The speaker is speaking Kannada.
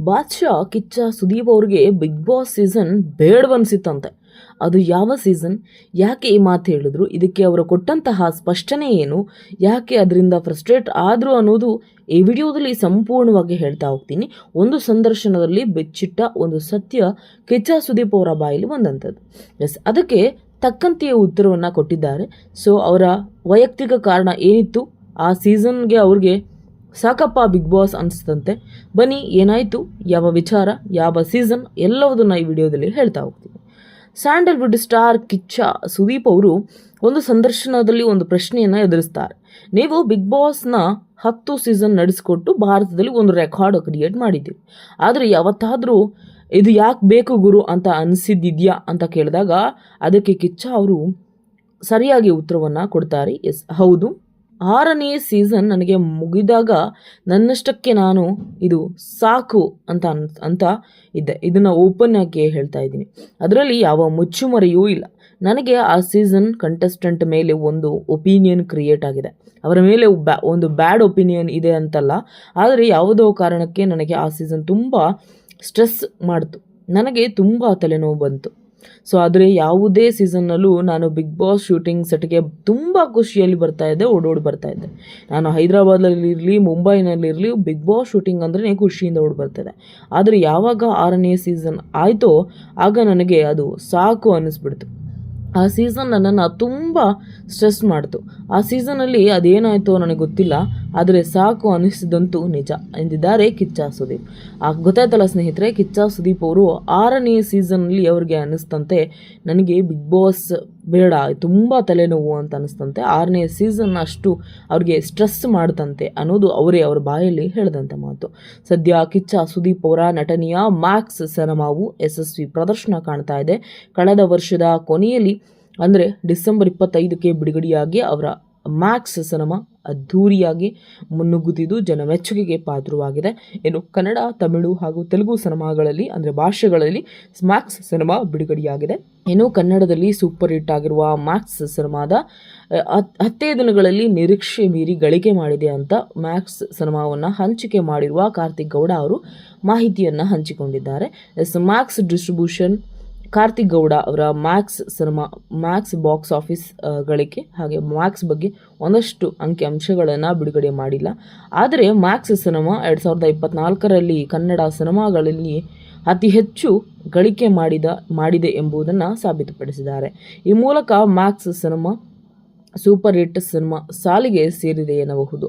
ಬಾದ್ಶಾ, ಕಿಚ್ಚ, ಸುದೀಪ್ ಅವ್ರಿಗೆ ಬಿಗ್ ಬಾಸ್ ಸೀಸನ್ ಬೇಡವನ್ಸಿತ್ತಂತೆ. ಅದು ಯಾವ ಸೀಸನ್ ಯಾಕೆ ಈ ಮಾತು ಹೇಳಿದ್ರು? ಇದಕ್ಕೆ ಅವರು ಕೊಟ್ಟಂತಹ ಸ್ಪಷ್ಟನೆ ಏನು? ಯಾಕೆ ಅದರಿಂದ ಫ್ರಸ್ಟ್ರೇಟ್ ಆದರು ಅನ್ನೋದು ಈ ವಿಡಿಯೋದಲ್ಲಿ ಸಂಪೂರ್ಣವಾಗಿ ಹೇಳ್ತಾ ಹೋಗ್ತೀನಿ. ಒಂದು ಸಂದರ್ಶನದಲ್ಲಿ ಬೆಚ್ಚಿಟ್ಟ ಒಂದು ಸತ್ಯ ಕಿಚ್ಚ, ಸುದೀಪ್ ಅವರ ಬಾಯಲ್ಲಿ ಬಂದಂಥದ್ದು ಎಸ್ ಅದಕ್ಕೆ ತಕ್ಕಂತೆಯೇ ಉತ್ತರವನ್ನು ಕೊಟ್ಟಿದ್ದಾರೆ. ಸೊ ಅವರ ವೈಯಕ್ತಿಕ ಕಾರಣ ಏನಿತ್ತು? ಆ ಸೀಸನ್ಗೆ ಅವ್ರಿಗೆ ಸಾಕಪ್ಪ ಬಿಗ್ ಬಾಸ್ ಅನಿಸ್ತಂತೆ. ಬನ್ನಿ, ಏನಾಯಿತು? ಯಾವ ವಿಚಾರ? ಯಾವ ಸೀಸನ್ ಎಲ್ಲವುದನ್ನು ಈ ವಿಡಿಯೋದಲ್ಲಿ ಹೇಳ್ತಾ ಹೋಗ್ತೀನಿ. ಸ್ಯಾಂಡಲ್ವುಡ್ ಸ್ಟಾರ್ ಕಿಚ್ಚ ಸುದೀಪ್ ಅವರು ಒಂದು ಸಂದರ್ಶನದಲ್ಲಿ ಒಂದು ಪ್ರಶ್ನೆಯನ್ನು ಎದುರಿಸ್ತಾರೆ. ನೀವು ಬಿಗ್ ಬಾಸ್ನ ಹತ್ತು ಸೀಸನ್ ನಡೆಸಿಕೊಟ್ಟು ಭಾರತದಲ್ಲಿ ಒಂದು ರೆಕಾರ್ಡ್ ಕ್ರಿಯೇಟ್ ಮಾಡಿದ್ದೀರಿ. ಆದರೆ ಯಾವತ್ತಾದರೂ ಇದು ಯಾಕೆ ಬೇಕು ಗುರು ಅಂತ ಅನಿಸಿದ್ದಿದೆಯಾ ಅಂತ ಕೇಳಿದಾಗ ಅದಕ್ಕೆ ಕಿಚ್ಚ ಅವರು ಸರಿಯಾಗಿ ಉತ್ತರವನ್ನು ಕೊಡ್ತಾರೆ. ಎಸ್, ಹೌದು. ಆರನೇ ಸೀಸನ್ ನನಗೆ ಮುಗಿದಾಗ ನನ್ನಷ್ಟಕ್ಕೆ ನಾನು ಇದು ಸಾಕು ಅಂತ ಅನ್, ಅಂತ ಇದ್ದೆ, ಇದನ್ನು ಓಪನ್ ಆಗಿ ಹೇಳ್ತಾ ಇದ್ದೀನಿ. ಅದರಲ್ಲಿ ಯಾವ ಮುಚ್ಚುಮರೆಯೂ ಇಲ್ಲ. ನನಗೆ ಆ ಸೀಸನ್ ಕಂಟೆಸ್ಟೆಂಟ್ ಮೇಲೆ ಒಂದು ಒಪಿನಿಯನ್ ಕ್ರಿಯೇಟ್ ಆಗಿದೆ. ಅವರ ಮೇಲೆ ಬ್ಯಾ, ಒಂದು ಬ್ಯಾಡ್ ಒಪಿನಿಯನ್ ಇದೆ ಅಂತಲ್ಲ, ಆದರೆ ಯಾವುದೋ ಕಾರಣಕ್ಕೆ ನನಗೆ ಆ ಸೀಸನ್ ತುಂಬ ಸ್ಟ್ರೆಸ್ ಮಾಡಿತು. ನನಗೆ ತುಂಬ ತಲೆನೋವು ಬಂತು. ಸೊ ಆದರೆ ಯಾವುದೇ ಸೀಸನ್ನಲ್ಲೂ ನಾನು ಬಿಗ್ ಬಾಸ್ ಶೂಟಿಂಗ್ ಸೆಟ್ಗೆ ತುಂಬ ಖುಷಿಯಲ್ಲಿ ಬರ್ತಾ ಇದ್ದೆ, ಓಡೋಡಿ ಬರ್ತಾ ಇದ್ದೆ. ನಾನು ಹೈದರಾಬಾದಲ್ಲಿರಲಿ ಮುಂಬೈನಲ್ಲಿರಲಿ ಬಿಗ್ ಬಾಸ್ ಶೂಟಿಂಗ್ ಅಂದ್ರೆ ಖುಷಿಯಿಂದ ಓಡಿ ಬರ್ತಿದ್ದೆ ಆದರೆ ಯಾವಾಗ ಆರನೇ ಸೀಸನ್ ಆಯಿತೋ, ಆಗ ನನಗೆ ಅದು ಸಾಕು ಅನ್ನಿಸ್ಬಿಡ್ತು. ಆ ಸೀಸನ್ ನನ್ನನ್ನು ತುಂಬ ಸ್ಟ್ರೆಸ್ ಮಾಡ್ತು. ಆ ಸೀಸನಲ್ಲಿ ಅದೇನಾಯಿತು ನನಗೆ ಗೊತ್ತಿಲ್ಲ. ಆದರೆ ಸಾಕು ಅನಿಸಿದಂತೂ ನಿಜ ಎಂದಿದ್ದಾರೆ ಕಿಚ್ಚ ಸುದೀಪ್. ಆ ಗೊತ್ತಾಯ್ತಲ್ಲ ಸ್ನೇಹಿತರೆ, ಕಿಚ್ಚ ಸುದೀಪ್ ಅವರು ಆರನೇ ಸೀಸನ್ನಲ್ಲಿ ಅವ್ರಿಗೆ ಅನ್ನಿಸ್ತಂತೆ ನನಗೆ ಬಿಗ್ ಬಾಸ್ ಬೇಡ, ತುಂಬ ತಲೆನೋವು ಅಂತ ಅನಿಸ್ತಂತೆ ಆರನೇ ಸೀಸನ್ ಅಷ್ಟು ಅವ್ರಿಗೆ ಸ್ಟ್ರೆಸ್ ಮಾಡ್ತಂತೆ ಅನ್ನೋದು ಅವರೇ ಅವ್ರ ಬಾಯಲ್ಲಿ ಹೇಳಿದಂಥ ಮಾತು. ಸದ್ಯ ಕಿಚ್ಚ ಸುದೀಪ್ ಅವರ ನಟನೆಯ ಮ್ಯಾಕ್ಸ್ ಸಿನಿಮಾವು ಯಶಸ್ವಿ ಪ್ರದರ್ಶನ ಕಾಣ್ತಾ ಇದೆ. ಕಳೆದ ವರ್ಷದ ಕೊನೆಯಲ್ಲಿ, ಅಂದರೆ ಡಿಸೆಂಬರ್ ಇಪ್ಪತ್ತೈದಕ್ಕೆ ಬಿಡುಗಡೆಯಾಗಿ ಅವರ ಮ್ಯಾಕ್ಸ್ ಸಿನಿಮಾ ಅದ್ಧೂರಿಯಾಗಿ ಮುನ್ನುಗ್ಗುತ್ತಿದ್ದು ಜನ ಮೆಚ್ಚುಗೆಗೆ ಪಾತ್ರವಾಗಿದೆ. ಇನ್ನು ಕನ್ನಡ, ತಮಿಳು ಹಾಗೂ ತೆಲುಗು ಸಿನಿಮಾಗಳಲ್ಲಿ, ಅಂದರೆ ಭಾಷೆಗಳಲ್ಲಿ ಮ್ಯಾಕ್ಸ್ ಸಿನಿಮಾ ಬಿಡುಗಡೆಯಾಗಿದೆ. ಇನ್ನು ಕನ್ನಡದಲ್ಲಿ ಸೂಪರ್ ಹಿಟ್ ಆಗಿರುವ ಮ್ಯಾಕ್ಸ್ ಸಿನಿಮಾದ ಹತ್- ಹತ್ತೇ ದಿನಗಳಲ್ಲಿ ನಿರೀಕ್ಷೆ ಮೀರಿ ಗಳಿಕೆ ಮಾಡಿದೆ ಅಂತ ಮ್ಯಾಕ್ಸ್ ಸಿನಿಮಾವನ್ನು ಹಂಚಿಕೆ ಮಾಡಿರುವ ಕಾರ್ತಿಕ್ ಗೌಡ ಅವರು ಮಾಹಿತಿಯನ್ನು ಹಂಚಿಕೊಂಡಿದ್ದಾರೆ. Yes, Max distribution Karthik Gowda ಅವರ Max cinema Max box office ಗಳಿಕೆ ಹಾಗೆ ಮ್ಯಾಕ್ಸ್ ಬಗ್ಗೆ ಒಂದಷ್ಟು ಅಂಕಿ ಅಂಶಗಳನ್ನು ಬಿಡುಗಡೆ ಮಾಡಿಲ್ಲ. ಆದರೆ ಮ್ಯಾಕ್ಸ್ ಸಿನಿಮಾ ಎರಡು ಸಾವಿರದ ಇಪ್ಪತ್ನಾಲ್ಕರಲ್ಲಿ ಕನ್ನಡ ಸಿನಿಮಾಗಳಲ್ಲಿ ಅತಿ ಹೆಚ್ಚು ಗಳಿಕೆ ಮಾಡಿದ, ಮಾಡಿದೆ ಎಂಬುದನ್ನು ಸಾಬೀತುಪಡಿಸಿದ್ದಾರೆ. ಈ ಮೂಲಕ Max cinema super hit cinema ಸಾಲಿಗೆ ಸೇರಿದೆ ಎನ್ನಬಹುದು.